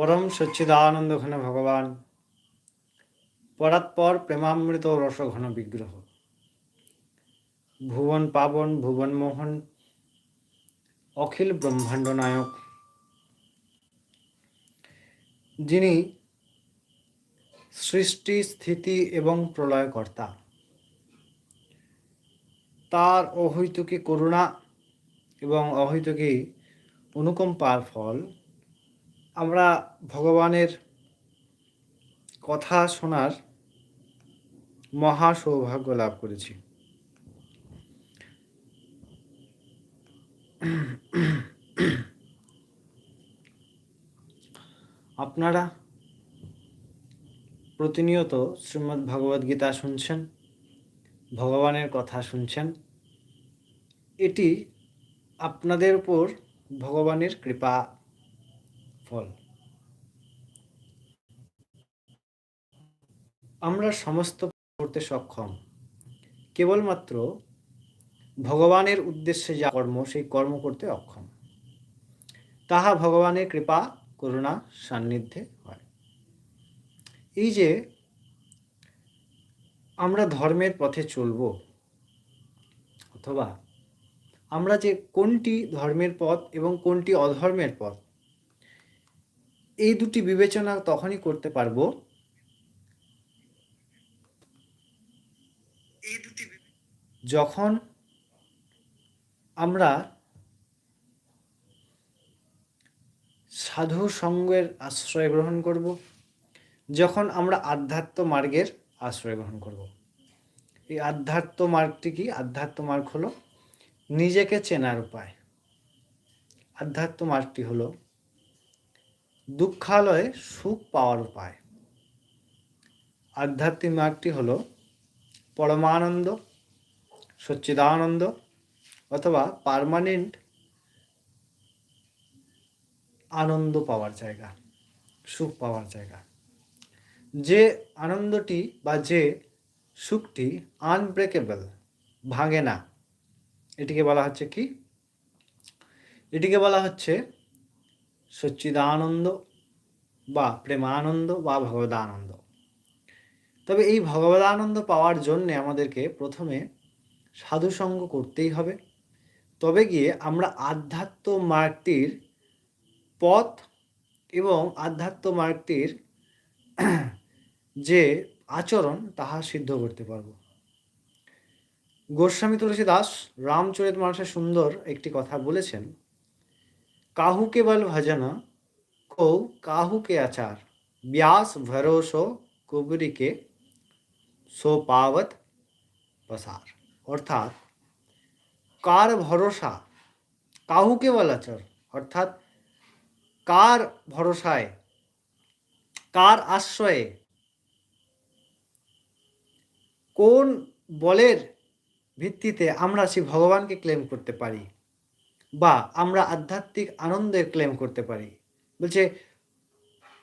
পরম সচ্চিদানন্দ ঘন ভগবান। পরাৎপর প্রেমামৃত রস ঘন বিগ্রহ। ভুবন পাবন, ভুবন মোহন, অখিল ব্রহ্মাণ্ড নায়ক। যিনি সৃষ্টি, স্থিতি এবং প্রলয়কর্তা। তার অহৈতুকী করুণা এবং অহৈতুকী অনুকম্পার ফল আমরা ভগবানের কথা শোনার মহা সৌভাগ্য লাভ করেছি। আপনারা প্রতিনিয়ত শ্রীমদ্ ভগবদ গীতা শুনছেন, ভগবানের কথা শুনছেন। এটি আপনাদের উপর ভগবানের কৃপা ফল। আমরা সমস্ত করতে সক্ষম। কেবলমাত্র ভগবানের উদ্দেশ্যে যা কর্ম, সেই কর্ম করতে অক্ষম। তাহা ভগবানের কৃপা, করুণা, সান্নিধ্যে হয়। এই যে আমরা ধর্মের পথে চলব, অথবা আমরা যে কোনটি ধর্মের পথ এবং কোনটি অধর্মের পথ এই দুটি বিবেচনা তখনই করতে পারব। যখন আমরা সাধু সঙ্গের আশ্রয় গ্রহণ করব যখন আমরা আধ্যাত্ম মার্গের আশ্রয় গ্রহণ করব। এই আধ্যাত্ম মার্গটি কি? আধ্যাত্ম মার্গ হলো নিজেকে চেনার উপায়। আধ্যাত্ম মার্গটি হলো দুঃখালয়ে সুখ পাওয়ার উপায়। আধ্যাত্মিক মার্গটি হল পরমানন্দ, সচ্চিদানন্দ অথবা পারমানেন্ট আনন্দ পাওয়ার জায়গা, সুখ পাওয়ার জায়গা। যে আনন্দটি বা যে সুখটি আনব্রেকেবল ভাঙে না, এটিকে বলা হচ্ছে কি? এটিকে বলা হচ্ছে সচ্চিদানন্দ বা প্রেমানন্দ বা ভগবদানন্দ। তবে এই ভগবদানন্দ পাওয়ার জন্যে আমাদেরকে প্রথমে সাধুসঙ্গ করতেই হবে। তবে গিয়ে আমরা আধ্যাত্ম মার্গটির পথ এবং আধ্যাত্ম মার্গটির যে আচরণ, তাহা সিদ্ধ করতে পারব। গোস্বামী তুলসী দাস রামচরিত মানুষের সুন্দর একটি কথা বলেছেন কাহু কেবল ভজনা কৌ কাহুকে আচার ব্যাস ভরসো কুবরিকে সো পাবত পসার অর্থাৎ কার ভরসা কাহুকে বলাচর অর্থাৎ কার ভরসায় কার আশ্রয়ে কোন বলের ভিত্তিতে আমরা সেই ভগবানকে ক্লেম করতে পারি বা আমরা আধ্যাত্মিক আনন্দের ক্লেম করতে পারি। বলছে,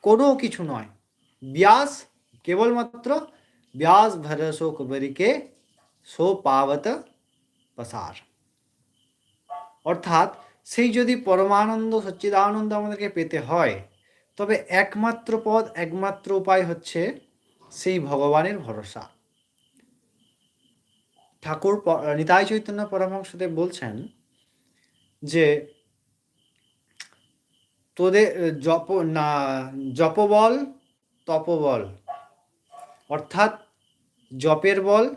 কোনো কিছু নয়। ব্যাস, কেবলমাত্র ব্যাস ভরসো কুবরিকে সো পাবত পসার। অর্থাৎ, সেই যদি পরমানন্দ সচ্চিদানন্দ আমাদেরকে পেতে হয়, তবে একমাত্র পদ, একমাত্র উপায় হচ্ছে সেই ভগবানের ভরসা। ঠাকুর নিতাই চৈতন্য পরমহংসদেব বলছেন যে তোদের জপ, না, জপবল, তপবল। অর্থাৎ জপের বল,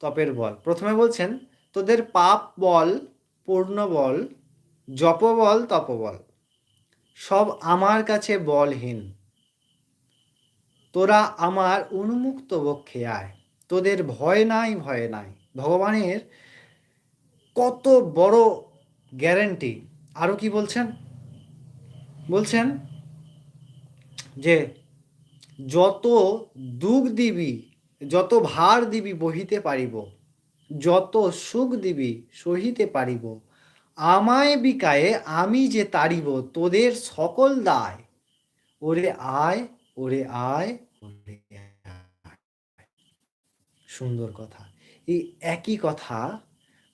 তপের বল। প্রথমে বলছেন, তোদের পাপ বল, পূর্ণ বল, জপবল, তপবল। সব আমার কাছে বলহীন। তোরা আমার উন্মুক্ত বক্ষে আয়। তোদের ভয় নাই ভয় নাই। ভগবানের কত বড় গ্যারেন্টি। আরও কি বলছেন? বলছেন যে যত দুঃখ দিবি, যত ভার দিবি বহিতে পারিব, যত সুখ দিবি সহিতে পারিব, আমায় বিকায়ে আমি যে তারিব, তোদের সকল দায়। ওরে আয় ওরে আয়, ওরে সুন্দর কথা। এই একই কথা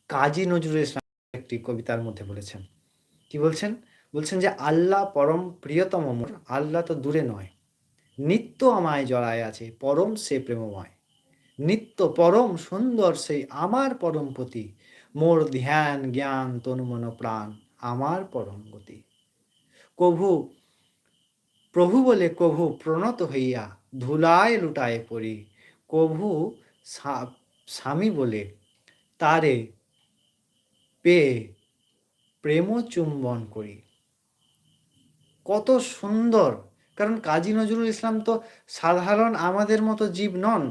কাজী নজরুল ইসলাম একটি কবিতার মধ্যে বলেছেন। কি বলছেন? বলছেন যে, আল্লাহ পরম প্রিয়তম মোর আল্লাহ তো দূরে নয়। নিত্য আমায় জড়ায় আছে, পরম সে প্রেমময়। নিত্য পরম সুন্দর সেই আমার পরম পতি। মোর ধ্যান, জ্ঞান তনুমন প্রাণ আমার পরম গতি। কভু, প্রভু বলে কভু প্রণত হইয়া ধুলায় লুটায় পড়ি। কভু স্বামী বলে তারে পেয়ে প্রেম চুম্বন করি। কত সুন্দর। কারণ কাজী নজরুল ইসলাম তো সাধারণ আমাদের মতো জীব নন।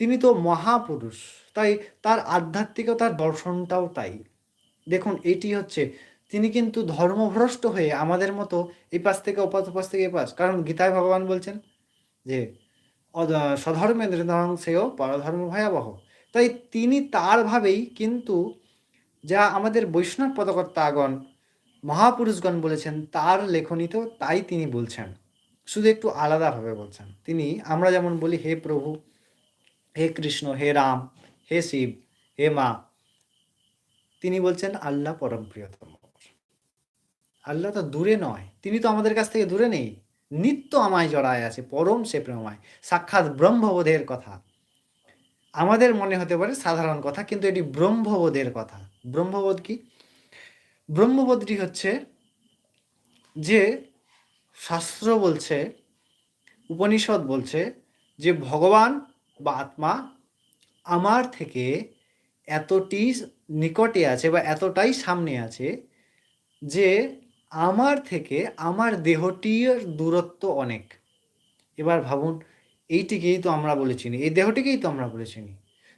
তিনি তো মহাপুরুষ। তাই তার আধ্যাত্মিকতার দর্শনটাও তাই। দেখুন, এটি হচ্ছে তিনি কিন্তু ধর্মভ্রষ্ট হয়ে আমাদের মতো এই পাশ থেকে ওপাশ ওপাশ থেকে এপাশ। কারণ গীতায় ভগবান বলছেন যে সধর্মেন্দ্র সেও পরধর্ম ভয়াবহ। তাই তিনি তার ভাবেই কিন্তু যা আমাদের বৈষ্ণব পদকর্তাগণ, মহাপুরুষগণ বলেছেন, তার লেখনীতেও তাই তিনি বলছেন। শুধু একটু আলাদাভাবে বলছেন। তিনি, আমরা যেমন বলি, হে প্রভু, হে কৃষ্ণ, হে রাম, হে শিব, হে মা, তিনি বলছেন, আল্লাহ পরম প্রিয়তম। আল্লাহ তো দূরে নয়, তিনি তো আমাদের কাছ থেকে দূরে নেই। নিত্য আমায় জড়ায় আছে, পরম সে প্রেমায় সাক্ষাৎ ব্রহ্মবোধের কথা। আমাদের মনে হতে পারে সাধারণ কথা, কিন্তু এটি ব্রহ্মবোধের কথা। ব্রহ্মবোধ কি? ব্রহ্মবোধটি হচ্ছে যে শাস্ত্র বলছে, উপনিষদ বলছে যে ভগবান বা আত্মা আমার থেকে এতটি নিকটে আছে বা এতটাই সামনে আছে যে আমার থেকে আমার দেহটির দূরত্ব অনেক। এবার ভাবুন এইটিকেই তো আমরা বলে চিনি, এই দেহটিকেই তো আমরা বলে চিনি।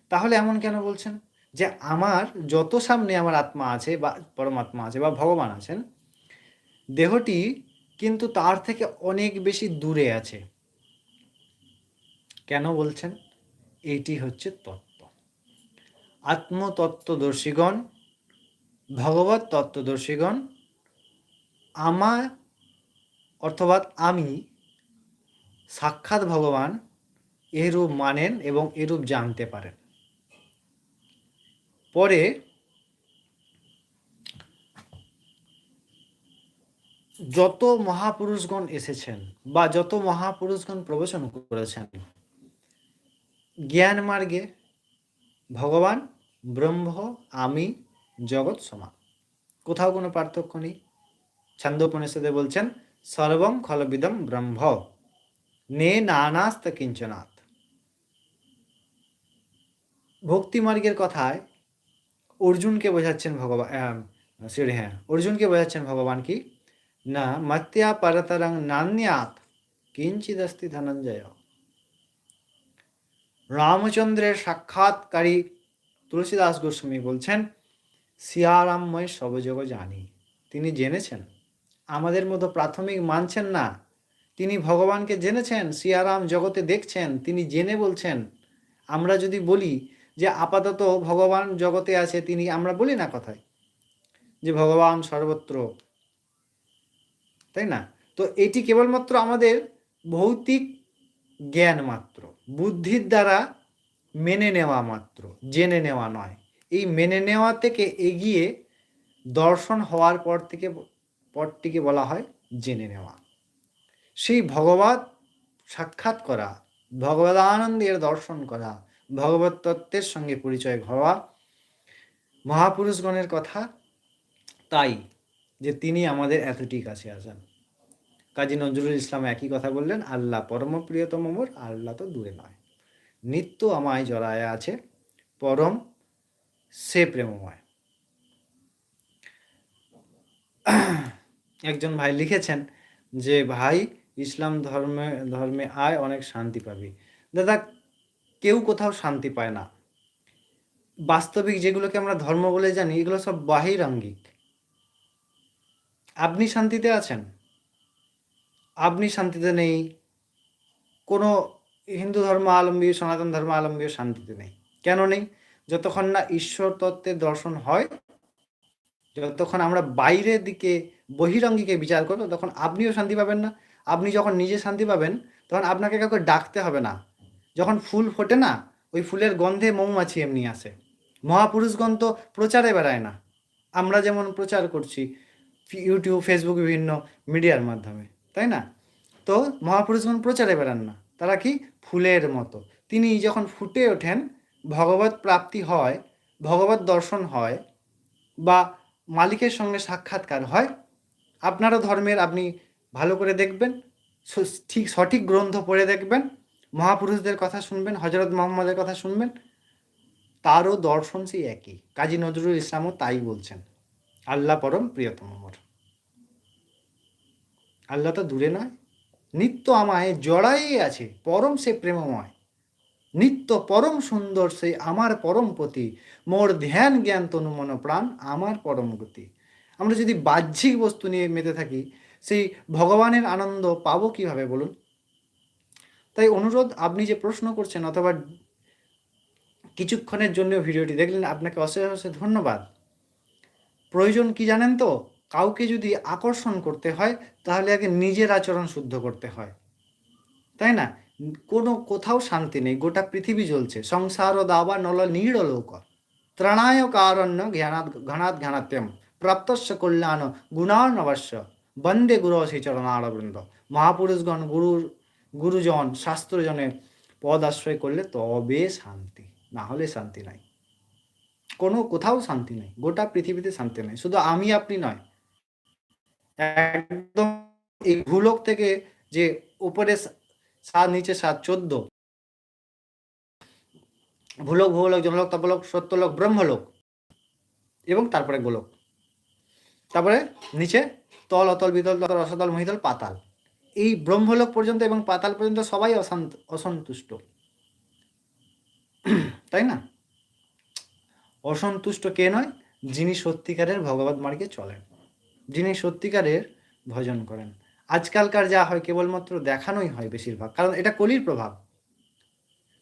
তাহলে এমন কেন বলছেন? যে আমার যত সামনে আমার আত্মা আছে বা পরমাত্মা আছে বা ভগবান আছেন, দেহটি কিন্তু তার থেকে অনেক বেশি দূরে আছে। কেন বলছেন? এইটি হচ্ছে তত্ত্ব। আত্মতত্ত্বদর্শীগণ, ভগবত তত্ত্বদর্শীগণ আমার অর্থাৎ আমি সাক্ষাৎ ভগবান এরূপ মানেন এবং এরূপ জানতে পারেন। পরে যত মহাপুরুষগণ এসেছেন বা যত মহাপুরুষগণ প্রবচন করেছেন, জ্ঞান মার্গে ভগবান, ব্রহ্ম, আমি, জগৎ সমান। কোথাও কোনো পার্থক্য নেই। ছন্দোপনিষদে বলছেন সর্বম খলবিদম ব্রহ্ম। নে নানাস্ত কিঞ্চনাথ। ভক্তি মার্গের কথায় অর্জুনকে বোঝাচ্ছেন ভগবান সরি হ্যাঁ অর্জুনকে বোঝাচ্ছেন ভগবান কি? না, মত্যা পরতরং নান্যাত কিঞ্চিদস্তি ধনঞ্জয়। রামচন্দ্রের সাক্ষাৎকারী তুলসীদাস গোস্বামী বলছেন সিয়ারামময় সবযোগ জানি। তিনি জেনেছেন, আমাদের মতো প্রাথমিক মানছেন না। তিনি ভগবানকে জেনেছেন, সিয়ারাম জগতে দেখছেন, তিনি জেনে বলছেন। আমরা যদি বলি যে আপাতত ভগবান জগতে আছে, তিনি আমরা বলি না কথায় যে ভগবান সর্বত্র। তাই না? তো এটি কেবলমাত্র আমাদের ভৌতিক জ্ঞান মাত্র, বুদ্ধির দ্বারা মেনে নেওয়া মাত্র, জেনে নেওয়া নয়। এই মেনে নেওয়া থেকে এগিয়ে দর্শন হওয়ার পর থেকে পরটিকে বলা হয় জেনে নেওয়া। সেই ভগবত সাক্ষাৎ করা, ভগবদানন্দের দর্শন করা, ভগবত তত্ত্বের সঙ্গে পরিচয় হওয়া মহাপুরুষগণের কথা, তাই যে তিনি আমাদের এতটি কাছে আসেন। কাজী নজরুল ইসলাম একই কথা বললেন, আল্লাহ পরম প্রিয়তম মোর, আল্লাহ তো দূরে নয়। নিত্য আমায় জড়ায় আছে, পরম সে প্রেমময়। একজন ভাই লিখেছেন যে, ভাই ইসলাম ধর্মে ধর্মে আয় অনেক শান্তি পাবি। দাদা, কেউ কোথাও শান্তি পায় না। বাস্তবিক যেগুলোকে আমরা ধর্ম বলে জানি, এগুলো সব বাহিরাঙ্গিক। আপনি শান্তিতে আছেন? আপনি শান্তিতে নেই। কোনো হিন্দু ধর্ম আলম্বী সনাতন ধর্ম আলম্বী শান্তিতে নেই। কেন নেই? যতক্ষণ না ঈশ্বর তত্ত্বের দর্শন হয়, যতক্ষণ আমরা বাইরের দিকে বহিরঙ্গিকে বিচার করব তখন আপনিও শান্তি পাবেন না। আপনি যখন নিজে শান্তি পাবেন, তখন আপনাকে কাউকে ডাকতে হবে না। যখন ফুল ফোটে না, ওই ফুলের গন্ধে মৌমাছি এমনি আসে। মহাপুরুষগণ তো প্রচারে বেড়ায় না। আমরা যেমন প্রচার করছি ইউটিউব, ফেসবুক, বিভিন্ন মিডিয়ার মাধ্যমে, তাই না? তো মহাপুরুষগণ প্রচারে বেড়ান না। তারা কি? ফুলের মতো। তিনি যখন ফুটে ওঠেন, ভগবত প্রাপ্তি হয়, ভগবত দর্শন হয় বা মালিকের সঙ্গে সাক্ষাৎকার হয়, আপনারও ধর্মের আপনি ভালো করে দেখবেন ঠিক সঠিক গ্রন্থ পড়ে দেখবেন, মহাপুরুষদের কথা শুনবেন হজরত মোহাম্মদের কথা শুনবেন, তারও দর্শন সেই একই। কাজী নজরুল ইসলামও তাই বলছেন, আল্লাহ পরম প্রিয়তম মোর আল্লাহ তো দূরে নয়, নিত্য আমায় জড়াই আছে, পরম সে প্রেমময়। নিত্য পরম সুন্দর সে আমার পরম পতি, মোর ধ্যান জ্ঞান তনু মন প্রাণ আমার পরম গতি। আমরা যদি বাহ্যিক বস্তু নিয়ে মেতে থাকি সেই ভগবানের আনন্দ পাবো কীভাবে বলুন? তাই অনুরোধ, আপনি যে প্রশ্ন করছেন অথবা কিছুক্ষণের জন্য ভিডিওটি দেখলেন, আপনাকে অশেষ অশেষ ধন্যবাদ। প্রয়োজন কি জানেন তো? কাউকে যদি আকর্ষণ করতে হয়, তাহলে আগে নিজের আচরণ শুদ্ধ করতে হয়। তাই না? কোনো কোথাও শান্তি নেই, গোটা পৃথিবী জ্বলছে। সংসার ও দাবা নল নীড় লোক ত্রণায় কারণ্য জ্ঞানাৎ ঘনাৎ ঘনাত্যম প্রাপ্তস্য কল্যাণ গুণার্ণবশ্য বন্দে গুরু সেই চরণারবৃন্দ মহাপুরুষগণ গুরুর গুরুজন শাস্ত্রজনের পদ আশ্রয় করলে তবে শান্তি না হলে শান্তি নাই কোনো কোথাও শান্তি নেই গোটা পৃথিবীতে শান্তি নেই শুধু আমি আপনি নয় একদম এই ভূলোক থেকে যে উপরে সাত নিচে সাত চোদ্দ ভূলোক ভূলোক জনলোক তপলোক সত্যলোক ব্রহ্মলোক এবং তারপরে গোলক তারপরে নিচে তল অতল, বিতল তল রসতল মহিতল, পাতাল। এই ব্রহ্মলোক পর্যন্ত এবং পাতাল পর্যন্ত সবাই অশান্ত, অসন্তুষ্ট। তাই না? অসন্তুষ্ট কে নয়? যিনি সত্যিকারের ভগবত মার্গে চলেন। যিনি সত্যিকারের ভজন করেন। আজকালকার যা হয় কেবলমাত্র দেখানোই হয় বেশিরভাগ। কারণ এটা কলির প্রভাব।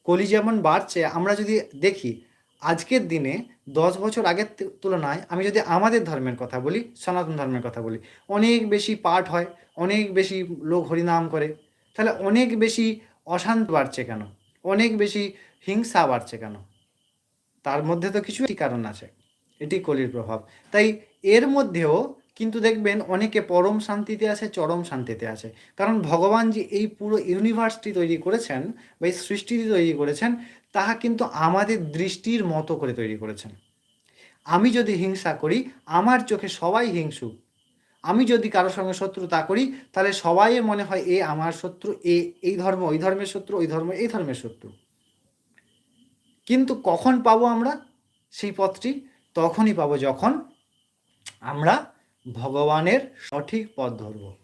কলি যেমন বাড়ছে, আমরা যদি দেখি আজকের দিনে দশ বছর আগের তুলনায় আমি যদি আমাদের ধর্মের কথা বলি, সনাতন ধর্মের কথা বলি, অনেক বেশি পাঠ হয়, অনেক বেশি লোক হরিনাম করে, তাহলে অনেক বেশি অশান্ত বাড়ছে কেন? অনেক বেশি হিংসা বাড়ছে কেন? তার মধ্যে তো কিছু কারণ আছে, এটি কলির প্রভাব। তাই এর মধ্যেও কিন্তু দেখবেন অনেকে পরম শান্তিতে আছে, চরম শান্তিতে আছে। কারণ ভগবান যে এই পুরো ইউনিভার্সটি তৈরি করেছেন বা এই সৃষ্টিটি তৈরি করেছেন তাহা কিন্তু আমাদের দৃষ্টির মতো করে তৈরি করেছেন। আমি যদি হিংসা করি, আমার চোখে সবাই হিংসুক। আমি যদি কারোর সঙ্গে শত্রুতা করি, তাহলে সবাই মনে হয়, এ আমার শত্রু, এ এই ধর্ম, ওই ধর্মের শত্রু, ওই ধর্ম, এই ধর্মের শত্রু। কিন্তু কখন পাবো আমরা সেই পথটি? তখনই পাবো যখন আমরা ভগবানের সঠিক পথ ধরব।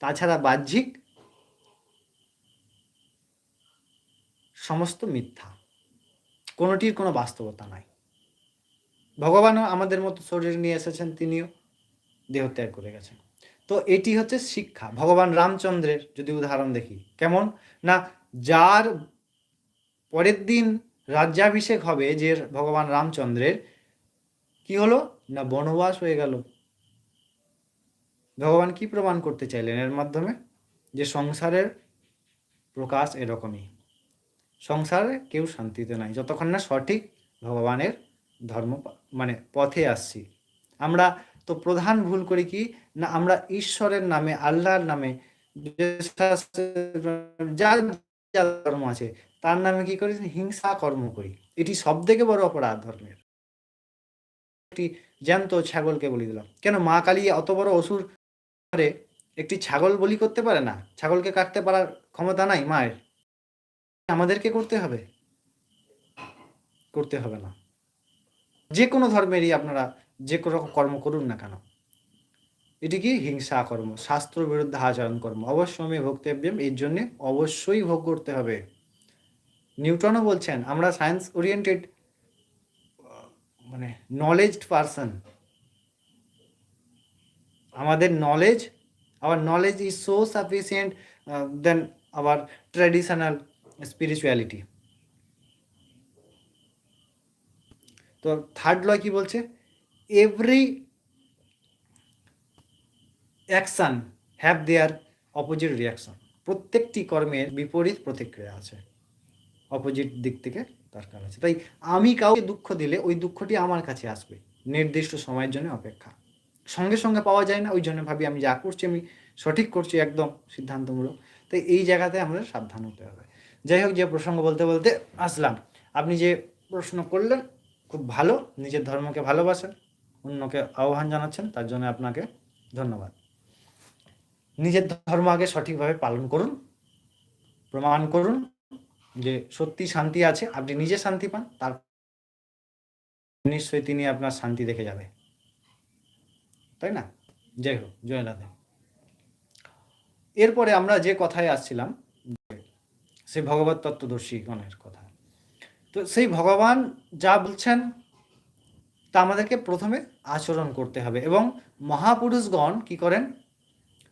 তাছাড়া বাহ্যিক সমস্ত মিথ্যা। কোনোটির কোনো বাস্তবতা নাই। ভগবানও আমাদের মতো শরীর নিয়ে এসেছেন, তিনিও দেহত্যাগ করে গেছেন। তো এটি হচ্ছে শিক্ষা। ভগবান রামচন্দ্রের যদি উদাহরণ দেখি, কেমন? না, যার পরের দিন রাজ্যাভিষেক হবে যে ভগবান রামচন্দ্রের, কি হলো? না, বনবাস হয়ে গেল। ভগবান কি প্রমাণ করতে চাইলেন? এর মাধ্যমে যে সংসারের প্রকাশ এরকমই। সংসারে কেউ শান্তিতে নাই। যতক্ষণ না সঠিক ভগবানের ধর্ম মানে পথে আসছি। আমরা তো প্রধান ভুল করি কি? না, আমরা ঈশ্বরের নামে, আল্লাহর নামে, যার যা ধর্ম আছে, তার নামে কি করি? হিংসা কর্ম করি। এটি সব থেকে বড় অপরাধ ধর্মের। একটি জ্যান্ত ছাগলকে বলি দিলাম। কেন মা কালী অত বড় অসুর একটি ছাগল বলি করতে পারে না? ছাগলকে কাটতে পারার ক্ষমতা নাই মায়ের? আমাদেরকে করতে হবে? করতে হবে না। যে কোনো ধর্মেরই আপনারা যে কোনো রকম কর্ম করুন না কেন। এটি কি? হিংসা কর্ম, শাস্ত্র বিরুদ্ধে আচরণ কর্ম। অবশ্যই ভোক্তব্যম, এর জন্য অবশ্যই ভোগ করতে হবে। নিউটনও বলছেন, আমরা সায়েন্স ওরিয়েন্টেড মানে নলেজড পারসন আমাদের knowledge our knowledge is so sufficient then our traditional spirituality তো থার্ড লয় কি বলছে? Every action have their opposite reaction প্রত্যেকটি কর্মের বিপরীত প্রতিক্রিয়া আছে। অপোজিট দিক থেকে দরকার আছে। তাই আমি কাউকে দুঃখ দিলে ওই দুঃখটি আমার কাছে আসবে। নির্দিষ্ট সময়ের জন্য অপেক্ষা। সঙ্গে সঙ্গে পাওয়া যায় না, ওই জন্য ভাবি আমি যা করছি আমি সঠিক করছি, একদম সিদ্ধান্তমূলক। তাই এই জায়গাতে আমাদের সাবধান হতে হবে। যাই হোক, যে প্রসঙ্গ বলতে বলতে আসলাম। আপনি যে প্রশ্ন করলেন, খুব ভালো, নিজের ধর্মকে ভালোবাসেন, অন্যকে আহ্বান জানাচ্ছেন, তার জন্য আপনাকে ধন্যবাদ। নিজের ধর্ম আগে সঠিকভাবে পালন করুন, প্রমাণ করুন যে সত্যি শান্তি আছে, আপনি নিজে শান্তি পান, তার নিশ্চয়ই তিনি আপনার শান্তি দেখে যাবে। তাই না? যাই হোক, জয় এরপরে আমরা যে কথায় আসছিলাম সেই ভগবত তত্ত্বদর্শীগণের কথা। তো সেই ভগবান যা বলছেন, তা আমাদেরকে প্রথমে আচরণ করতে হবে এবং মহাপুরুষগণ কি করেন?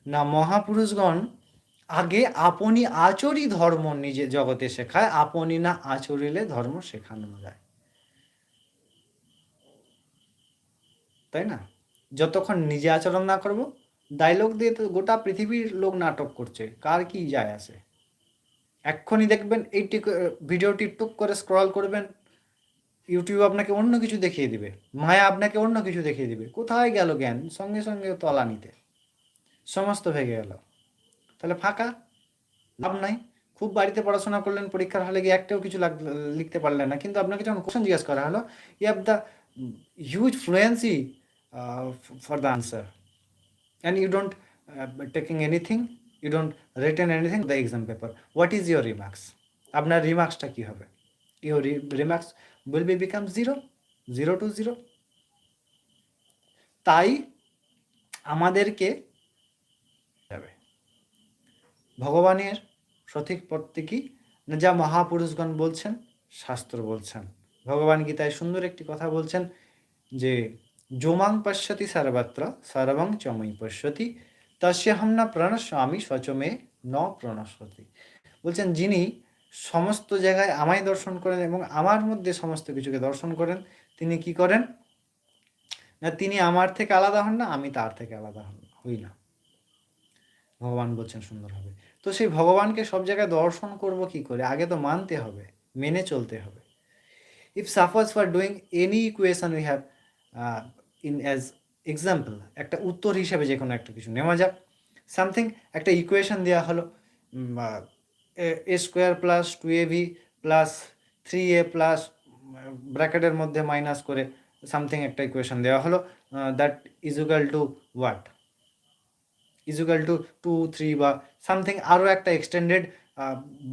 না, মহাপুরুষগণ আগে আপনি আচরি ধর্ম নিজে জগতে শেখায়, আপনি না আচরিলে ধর্ম শেখানো যায়। তাই না? যতক্ষণ নিজে আচরণ না করব ডায়লগ দিয়ে তো গোটা পৃথিবীর লোক নাটক করছে, কার কি যায় আসে এক্ষুনি দেখবেন এই টিক ভিডিওটি টুক করে স্ক্রল করবেন ইউটিউব আপনাকে অন্য কিছু দেখিয়ে দিবে, মায়া আপনাকে অন্য কিছু দেখিয়ে দিবে। কোথায় গেল জ্ঞান? সঙ্গে সঙ্গে তলা নিতে। সমস্ত ভেঙে গেল। তাহলে ফাঁকা? লাভ নাই। খুব বাড়িতে পড়াশোনা করলেন, পরীক্ষার হলে গিয়ে একটাও কিছু লিখতে পারলেন না। কিন্তু আপনাকে যখন কোশ্চেন জিজ্ঞাসা করা হলো you have the huge fluency for the answer and you don't taking anything you don't written anything the exam paper what is your remarks আপনার রিমার্কসটা কী হবে? Your remarks will be become zero zero to zero তাই আমাদেরকে যাবে। ভগবানের সঠিক পথটি কি? যা মহাপুরুষগণ বলছেন, শাস্ত্র বলছেন। ভগবান গীতায় সুন্দর একটি কথা বলছেন যে জোমাং পশ্যতি সর্বত্র, সর্বং চমই পশ্যতি তস্য হাম না প্রণস্বামী স্বচমে ন প্রণস্বতি বলছেন, যিনি সমস্ত জায়গায় আমায় দর্শন করেন এবং আমার মধ্যে সমস্ত কিছুকে দর্শন করেন, তিনি কি করেন? না, তিনি আমার থেকে আলাদা হন না, আমি তার থেকে আলাদা হন হই না। ভগবান বলছেন সুন্দরভাবে তো সেই ভগবানকে সব জায়গায় দর্শন করব কি করে? আগে তো মানতে হবে, মেনে চলতে হবে। If suffers for doing any equation we have in as example একটা উত্তর হিসেবে যে কোনো একটা কিছু নেওয়া যাক। সামথিং একটা ইকুয়েশন দেওয়া হলো। A square plus two a b plus three a plus ব্র্যাকেটের মধ্যে মাইনাস করে সামথিং একটা ইকুয়েশন দেওয়া হলো। That equal to what equal to two three বা সামথিং আরও একটা এক্সটেন্ডেড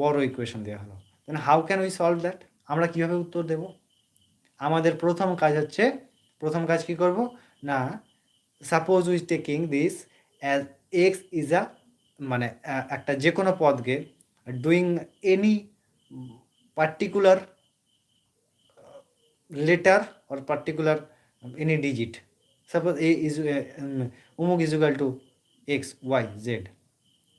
বড় ইকুয়েশন দেওয়া হলো। Then how can we solve that আমরা কীভাবে উত্তর দেব? আমাদের প্রথম কাজ হচ্ছে, প্রথম কাজ কি করব? না suppose we taking this as x is a মানে একটা যে কোনো পদকে doing any particular letter or particular any digit suppose a is উমুক equal to x y z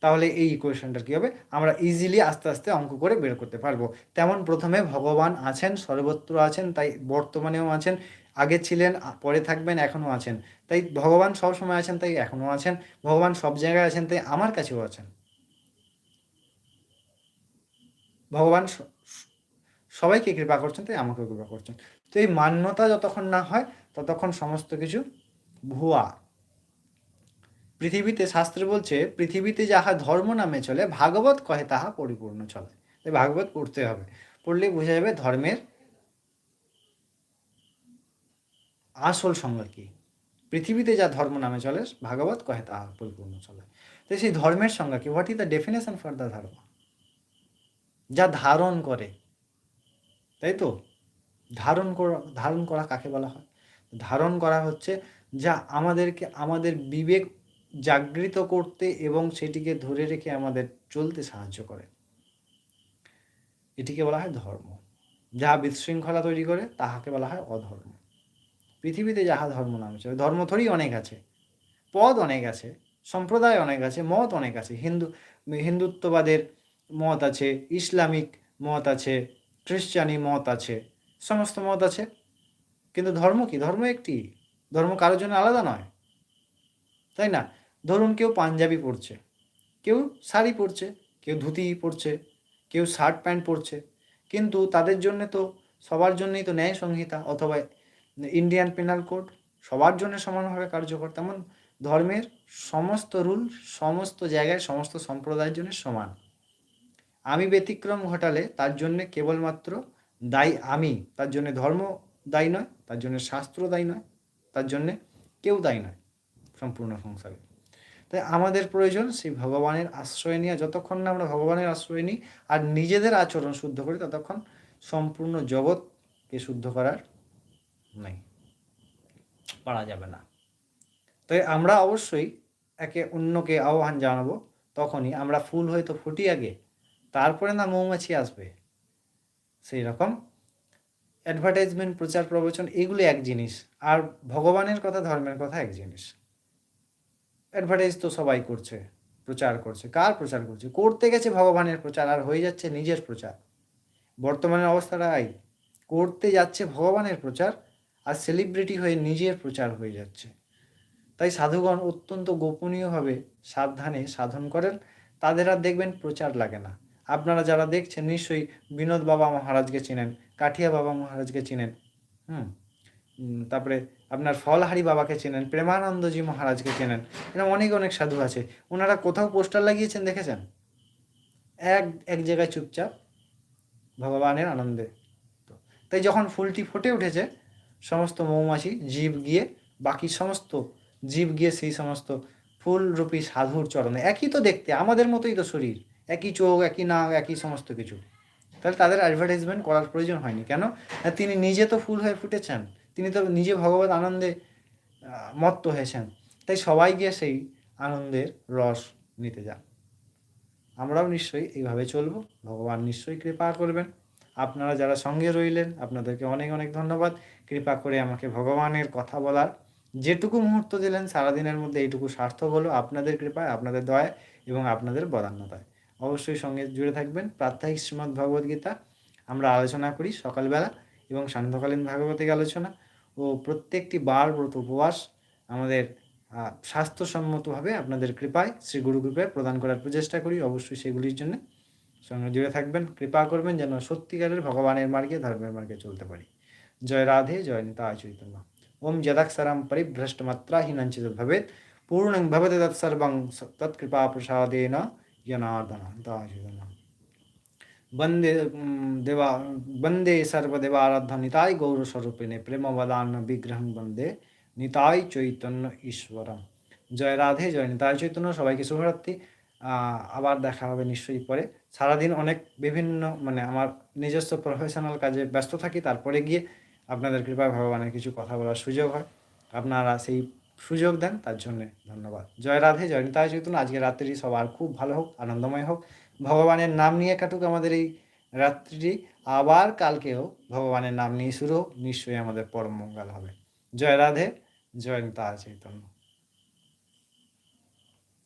তাহলে এই ইকুয়েশনটা কী হবে? আমরা ইজিলি আস্তে আস্তে অঙ্ক করে বের করতে পারব। তেমন প্রথমে ভগবান আছেন, সর্বত্র আছেন, তাই বর্তমানেও আছেন। আগে ছিলেন পরে থাকবেন, এখনও আছেন। তাই ভগবান সব সময় আছেন, তাই এখনও আছেন। ভগবান সব জায়গায় আছেন, তাই আমার কাছেও আছেন। ভগবান সবাইকে কৃপা করছেন, তাই আমাকেও কৃপা করছেন। তো এই মান্যতা যতক্ষণ না হয়, ততক্ষণ সমস্ত কিছু ভুয়া। পৃথিবীতে শাস্ত্র বলছে, পৃথিবীতে যাহা ধর্ম নামে চলে, ভাগবত কহে তাহা পরিপূর্ণ চলে। তাই ভাগবত পড়তে হবে। পড়লেই বোঝা যাবে ধর্মের আসল সংজ্ঞা কি? পৃথিবীতে যা ধর্ম নামে চলে, ভাগবত কহে তাহা পরিপূর্ণ চলে। তো সেই ধর্মের সংজ্ঞা কি? What is the definition for the dharma? যা ধারণ করে। তাই তো? ধারণ করা ধারণ করা কাকে বলা হয়? ধারণ করা হচ্ছে যা আমাদেরকে, আমাদের বিবেক জাগৃত করতে এবং সেটিকে ধরে রেখে আমাদের চলতে সাহায্য করে। এটিকে বলা হয় ধর্ম। যা বিশৃঙ্খলা তৈরি করে, তাহাকে বলা হয় অধর্ম। পৃথিবীতে যাহা ধর্ম নাম আছে ধর্ম থরি অনেক আছে, পদ অনেক আছে, সম্প্রদায় অনেক আছে, মত অনেক আছে, হিন্দু, হিন্দুত্ববাদের মত আছে, ইসলামিক মত আছে, খ্রিস্টানি মত আছে, সমস্ত মত আছে। কিন্তু ধর্ম কি? ধর্ম একটি। ধর্ম কারোর জন্য আলাদা নয়। তাই না? ধরুন কেউ পাঞ্জাবি পরছে, কেউ শাড়ি পরছে, কেউ ধুতি পরছে, কেউ শার্ট প্যান্ট পরছে, কিন্তু তাদের জন্য তো, সবার জন্যই তো ন্যায় সংহিতা অথবা ইন্ডিয়ান পেনাল কোড সবার জন্য সমানভাবে কার্যকর, তেমন ধর্মের সমস্ত রুল, সমস্ত জায়গায়, সমস্ত সম্প্রদায়ের জন্য সমান। আমি ব্যতিক্রম ঘটালে তার জন্যে কেবলমাত্র দায়ী আমি, তার জন্য ধর্ম দায়ী নয়, তার জন্য শাস্ত্র দায়ী নয়, তার জন্যে কেউ দায়ী নয়, সম্পূর্ণ সংসারে। তাই আমাদের প্রয়োজন সেই ভগবানের আশ্রয় নিয়ে, যতক্ষণ না আমরা ভগবানের আশ্রয় নিই আর নিজেদের আচরণ শুদ্ধ করি, ততক্ষণ সম্পূর্ণ জগৎকে শুদ্ধ করার নাই। পারা যাবে না। তাই আমরা অবশ্যই একে অন্যকে আহ্বান জানাব, তখনই আমরা ফুল হয়তো ফুটি আগে, তারপরে না মৌমাছি আসবে। সেই রকম অ্যাডভার্টাইজমেন্ট প্রচার, প্রবচন, এগুলো এক জিনিস, আর ভগবানের কথা, ধর্মের কথা এক জিনিস। অ্যাডভার্টাইজ তো সবাই করছে, প্রচার করছে। কার প্রচার করছে? করতে গেছে ভগবানের প্রচার, আর হয়ে যাচ্ছে নিজের প্রচার। বর্তমানের অবস্থাটা করতে যাচ্ছে ভগবানের প্রচার আর সেলিব্রিটি হয়ে নিজের প্রচার হয়ে যাচ্ছে। তাই সাধুগণ অত্যন্ত গোপনীয়ভাবে সাবধানে সাধন করেন। তাদের আর দেখবেন প্রচার লাগে না। আপনারা যারা দেখছেন, নিশ্চয়ই বিনোদ বাবা মহারাজকে চিনেন, কাঠিয়া বাবা মহারাজকে চিনেন, হুম? তারপরে আপনার ফলহারি বাবাকে চেনেন, প্রেমানন্দজি মহারাজকে চেনেন এরকম অনেক অনেক সাধু আছে। ওনারা কোথাও পোস্টার লাগিয়েছেন দেখেছেন? এক এক জায়গায় চুপচাপ ভগবানের আনন্দে। তাই যখন ফুলটি ফুটে উঠেছে সমস্ত মৌমাছি জীব গিয়ে, বাকি সমস্ত জীব গিয়ে সেই সমস্ত ফুলরূপী সাধুর চরণে। একই তো দেখতে, আমাদের মতোই তো শরীর। একই চোখ, একই নাক, একই সমস্ত কিছু। তাহলে তাদের অ্যাডভার্টাইজমেন্ট করার প্রয়োজন হয়নি। কেন? না তিনি নিজে তো ফুল হয়ে ফুটেছেন। তিনি তো নিজে ভগবত আনন্দে মত্ত হয়েছেন। তাই সবাই গিয়ে সেই আনন্দের রস নিতে যান। আমরাও নিশ্চয়ই এইভাবে চলবো। ভগবান নিশ্চয়ই কৃপা করবেন। আপনারা যারা সঙ্গে রইলেন, আপনাদেরকে অনেক অনেক ধন্যবাদ। কৃপা করে আমাকে ভগবানের কথা বলার যেটুকু মুহূর্ত দিলেন, সারাদিনের মধ্যে এইটুকু সার্থক হলো আপনাদের কৃপায়, আপনাদের দয়ায় এবং আপনাদের বদান্যতায়। অবশ্যই সঙ্গে জুড়ে থাকবেন প্রাত্যহিক শ্রীমদ্ ভগবদ গীতা। আমরা আলোচনা করি সকালবেলা এবং সান্ধ্যকালীন ভাগবতিক আলোচনা ও প্রত্যেকটি বার ব্রত উপবাস আমাদের স্বাস্থ্যসম্মতভাবে আপনাদের কৃপায়, শ্রী গুরু কৃপায় প্রদান করার প্রচেষ্টা করি। অবশ্যই সেগুলির জন্য সঙ্গে জুড়ে থাকবেন। কৃপা করবেন যেন সত্যিকারের ভগবানের মার্গে, ধর্মের মার্গে চলতে পারি। জয় রাধে জয় নিতা চৈতন্য ওম যদাক্ষরম পরিভ্রষ্টমাত্রাহীনঞ্চিত ভবেত পূর্ণং ভবতে তৎসর্বং তৎকৃপা প্রসাদেন জনার্দন চৈতন্য বন্দে উম, দেবা বন্দে সর্বদেবারাধ্য নিতাই গৌরস্বরূপিণে প্রেমবদান বিগ্রহং বন্দে নিতাই চৈতন্য ঈশ্বরম জয় রাধে জয় নিতাই চৈতন্য সবাইকে শুভরাত্রি। আহ, আবার দেখা হবে নিশ্চয়ই পরে। সারাদিন অনেক বিভিন্ন মানে আমার নিজস্ব প্রফেশনাল কাজে ব্যস্ত থাকি তারপরে গিয়ে আপনাদের কৃপায় ভগবানের কিছু কথা বলার সুযোগ হয়। আপনারা সেই সুযোগ দেন, তার জন্য ধন্যবাদ। জয় রাধে, জয় নিতাই চৈতন্য। আজকে রাত্রি সবার খুব ভালো হোক, আনন্দময় হোক। ভগবানের নাম নিয়ে কাটুক আমাদের এই রাত্রিটি আবার কালকেও ভগবানের নাম নিয়ে শুরু হোক, নিশ্চয়ই আমাদের পরম মঙ্গল হবে। জয় রাধে, জয় নিতাই চৈতন্য।